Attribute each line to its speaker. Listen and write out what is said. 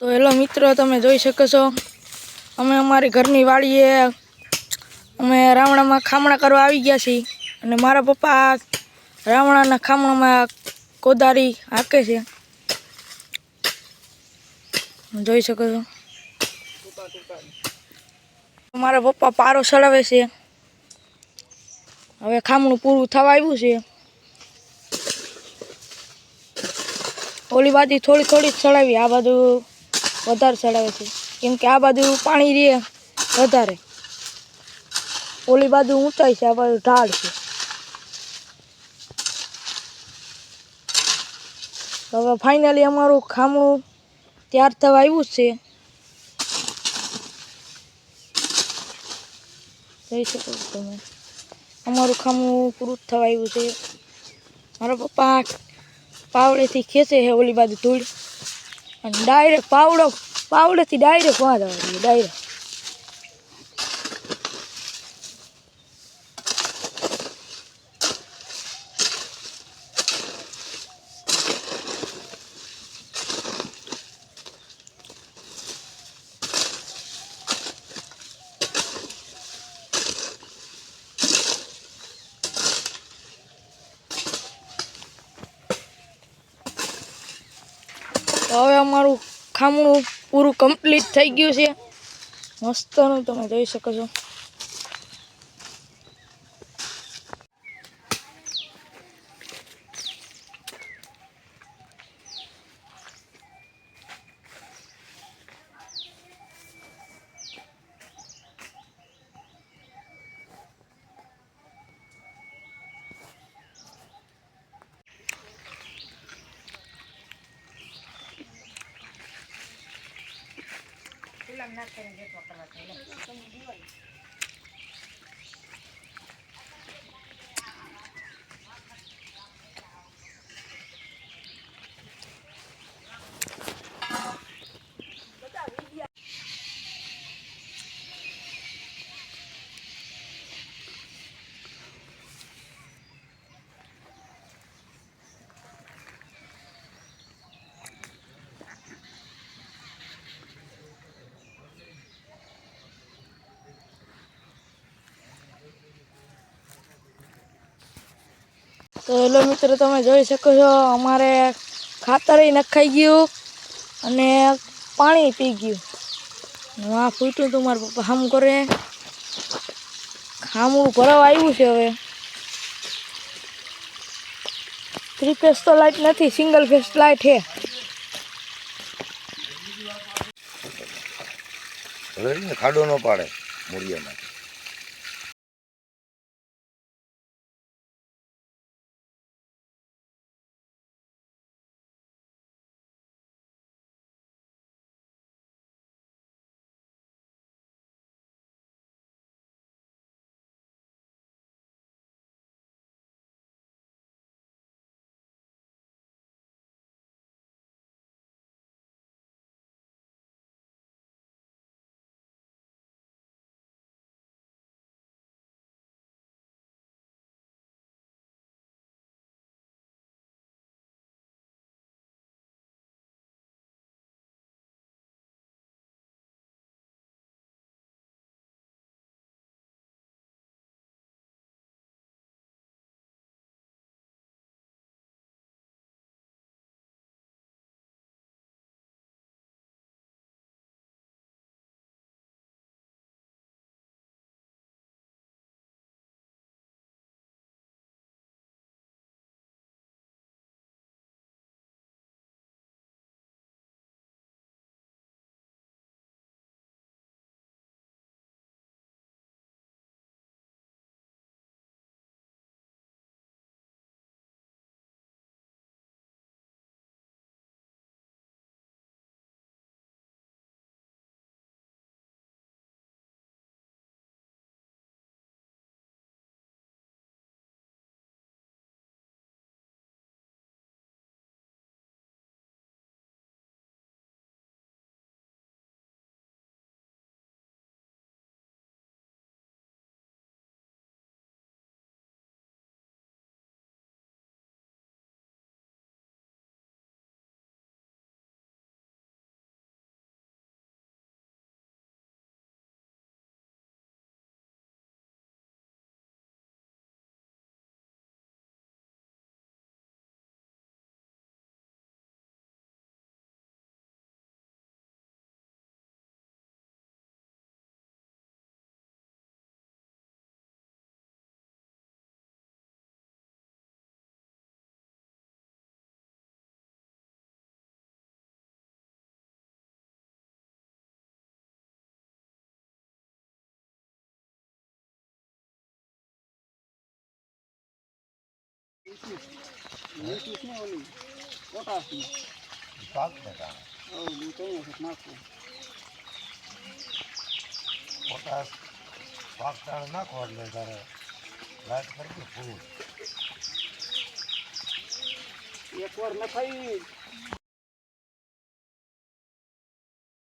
Speaker 1: તો હેલો મિત્રો, તમે જોઈ શકો છો, અમે અમારી ઘરની વાડીએ અમે રાવણામાં ખામણા કરવા આવી ગયા છીએ અને મારા પપ્પા રાવણાના ખામણામાં કોદારી હાકે છે. જોઈ શકો છો. મારા પપ્પા પારો ચડાવે છે. હવે ખામણું પૂરું થવા આવ્યું છે. ઓલી બાજુ થોડી થોડી જ ચડાવી, આ બાજુ વધારે ચડાવે છે. કેમ કે આ બાજુ પાણી રહે વધારે. ઓલી બાજુ ઊંચાઈ છે, આ બાજુ ઢાળ છે. હવે ફાઇનલી અમારું ખામણું તૈયાર થવા આવ્યું છે. જોઈ શકો તમે. અમારું ખામણું પૂરું થવા આવ્યું છે. મારા પપ્પા પાવડેથી ખેંચે છે ઓલી બાજુ ધૂળ. અને ડાયરેક્ટ પાવડો પાવડેથી ડાયરેક્ટ વાં જવા દઈએ ડાયરેક્ટ તો હવે અમારું ખામણું પૂરું કમ્પ્લીટ થઈ ગયું છે. મસ્તનું તમે જોઈ શકો છો. I'm not going to તો હેલો મિત્રો, તમે જોઈ શકો છો, અમારે ખાતર નખાઈ ગયું અને પાણી પી ગયું. આ ફૂટ્યું તું મારા પપ્પા હામ કરે. ખામું ભરાવા આવ્યું છે હવે. થ્રી ફેસ તો લાઇટ નથી સિંગલ ફેસ લાઇટ છે.
Speaker 2: ખાડો ન પાડે મૂળિયામાં.
Speaker 3: વીસ ને ઓલી પોટાશની
Speaker 2: પાક ને કારણે
Speaker 3: હવે હું કહીએ છે નાખું
Speaker 2: પોટાશ પાક તાણે નાખો એટલે તારે લાઈટ કરી દે ફૂલ
Speaker 3: એક વાર નખાઈ